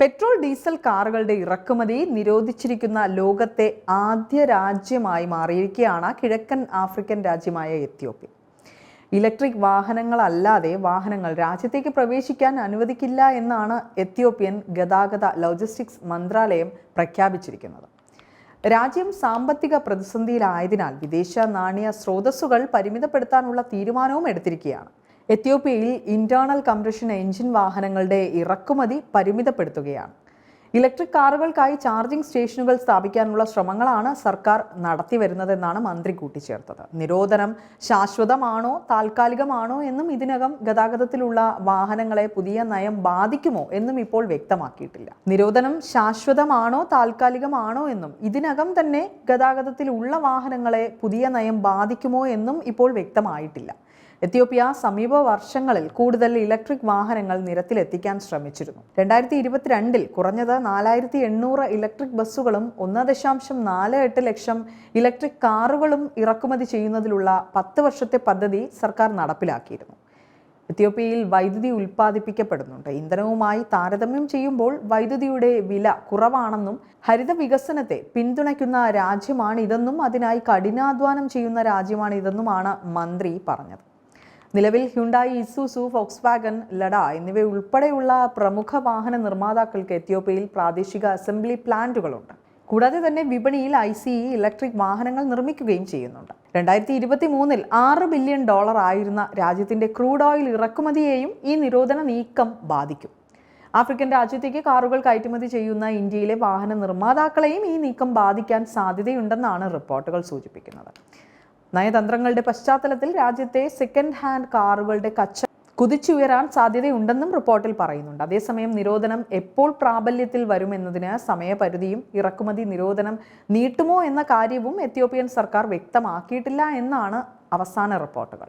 Petrol diesel കാറുകളുടെ ഇറക്കുമതി നിരോധിച്ചിരിക്കുന്ന ലോകത്തെ ആദ്യ രാജ്യമായി മാറിയിരിക്കുകയാണ് കിഴക്കൻ ആഫ്രിക്കൻ രാജ്യമായ എത്യോപ്യ. ഇലക്ട്രിക് വാഹനങ്ങളല്ലാതെ വാഹനങ്ങൾ രാജ്യത്തേക്ക് പ്രവേശിക്കാൻ അനുവദിക്കില്ല എന്നാണ് എത്യോപ്യൻ ഗതാഗത ലോജിസ്റ്റിക്സ് മന്ത്രാലയം പ്രഖ്യാപിച്ചിരിക്കുന്നത്. രാജ്യം സാമ്പത്തിക പ്രതിസന്ധിയിലായതിനാൽ വിദേശ നാണയ സ്രോതസ്സുകൾ പരിമിതപ്പെടുത്താനുള്ള തീരുമാനവും എടുത്തിരിക്കുകയാണ്. എത്യോപ്യയിൽ ഇന്റേണൽ കംപ്രഷൻ എഞ്ചിൻ വാഹനങ്ങളുടെ ഇറക്കുമതി പരിമിതപ്പെടുത്തുകയാണ്. ഇലക്ട്രിക് കാറുകൾക്കായി ചാർജിംഗ് സ്റ്റേഷനുകൾ സ്ഥാപിക്കാനുള്ള ശ്രമങ്ങളാണ് സർക്കാർ നടത്തി വരുന്നതെന്നാണ് മന്ത്രി കൂട്ടിച്ചേർത്തത്. നിരോധനം ശാശ്വതമാണോ താൽക്കാലികമാണോ എന്നും ഇതിനകം ഗതാഗതത്തിലുള്ള വാഹനങ്ങളെ പുതിയ നയം ബാധിക്കുമോ എന്നും ഇപ്പോൾ വ്യക്തമാക്കിയിട്ടില്ല. നിരോധനം ശാശ്വതമാണോ താൽക്കാലികമാണോ എന്നും ഇതിനകം തന്നെ ഗതാഗതത്തിലുള്ള വാഹനങ്ങളെ പുതിയ നയം ബാധിക്കുമോ എന്നും ഇപ്പോൾ വ്യക്തമായിട്ടില്ല. എത്യോപ്യ സമീപ വർഷങ്ങളിൽ കൂടുതൽ ഇലക്ട്രിക് വാഹനങ്ങൾ നിരത്തിലെത്തിക്കാൻ ശ്രമിച്ചിരുന്നു. രണ്ടായിരത്തി ഇരുപത്തിരണ്ടിൽ കുറഞ്ഞത് നാലായിരത്തി എണ്ണൂറ് ഇലക്ട്രിക് ബസ്സുകളും ഒന്ന് ദശാംശം നാല് എട്ട് ലക്ഷം ഇലക്ട്രിക് കാറുകളും ഇറക്കുമതി ചെയ്യുന്നതിലുള്ള പത്ത് വർഷത്തെ പദ്ധതി സർക്കാർ നടപ്പിലാക്കിയിരുന്നു. എത്യോപ്യയിൽ വൈദ്യുതി ഉൽപ്പാദിപ്പിക്കപ്പെടുന്നുണ്ട്. ഇന്ധനവുമായി താരതമ്യം ചെയ്യുമ്പോൾ വൈദ്യുതിയുടെ വില കുറവാണെന്നും ഹരിത വികസനത്തെ പിന്തുണയ്ക്കുന്ന രാജ്യമാണ് ഇതെന്നും അതിനായി കഠിനാധ്വാനം ചെയ്യുന്ന രാജ്യമാണ് ഇതെന്നുമാണ് മന്ത്രി പറഞ്ഞത്. നിലവിൽ Hyundai Isuzu Volkswagen Lada എന്നിവയുൾപ്പെടെയുള്ള പ്രമുഖ വാഹന നിർമ്മാതാക്കൾക്ക് എത്യോപ്യയിൽ പ്രാദേശിക അസംബ്ലി പ്ലാന്റുകളുണ്ട്. കൂടാതെ തന്നെ വിപണിയിൽ ഐ സി ഇ ഇലക്ട്രിക് വാഹനങ്ങൾ നിർമ്മിക്കുകയും ചെയ്യുന്നുണ്ട്. രണ്ടായിരത്തി ഇരുപത്തി മൂന്നിൽ ആറ് ബില്യൺ ഡോളർ ആയിരുന്ന രാജ്യത്തിന്റെ ക്രൂഡ് ഓയിൽ ഇറക്കുമതിയെയും ഈ നിരോധന നീക്കം ബാധിക്കും. ആഫ്രിക്കൻ രാജ്യത്തേക്ക് കാറുകൾ കയറ്റുമതി ചെയ്യുന്ന ഇന്ത്യയിലെ വാഹന നിർമ്മാതാക്കളെയും ഈ നീക്കം ബാധിക്കാൻ സാധ്യതയുണ്ടെന്നാണ് റിപ്പോർട്ടുകൾ സൂചിപ്പിക്കുന്നത്. നയതന്ത്രങ്ങളുടെ പശ്ചാത്തലത്തിൽ രാജ്യത്തെ സെക്കൻഡ് ഹാൻഡ് കാറുകളുടെ കച്ച കുതിച്ചുയരാൻ സാധ്യതയുണ്ടെന്നും റിപ്പോർട്ടിൽ പറയുന്നുണ്ട്. അതേസമയം നിരോധനം എപ്പോൾ പ്രാബല്യത്തിൽ വരുമെന്നതിന് സമയപരിധിയും ഇറക്കുമതി നിരോധനം നീട്ടുമോ എന്ന കാര്യവും എത്യോപ്യൻ സർക്കാർ വ്യക്തമാക്കിയിട്ടില്ല എന്നാണ് അവസാന റിപ്പോർട്ടുകൾ.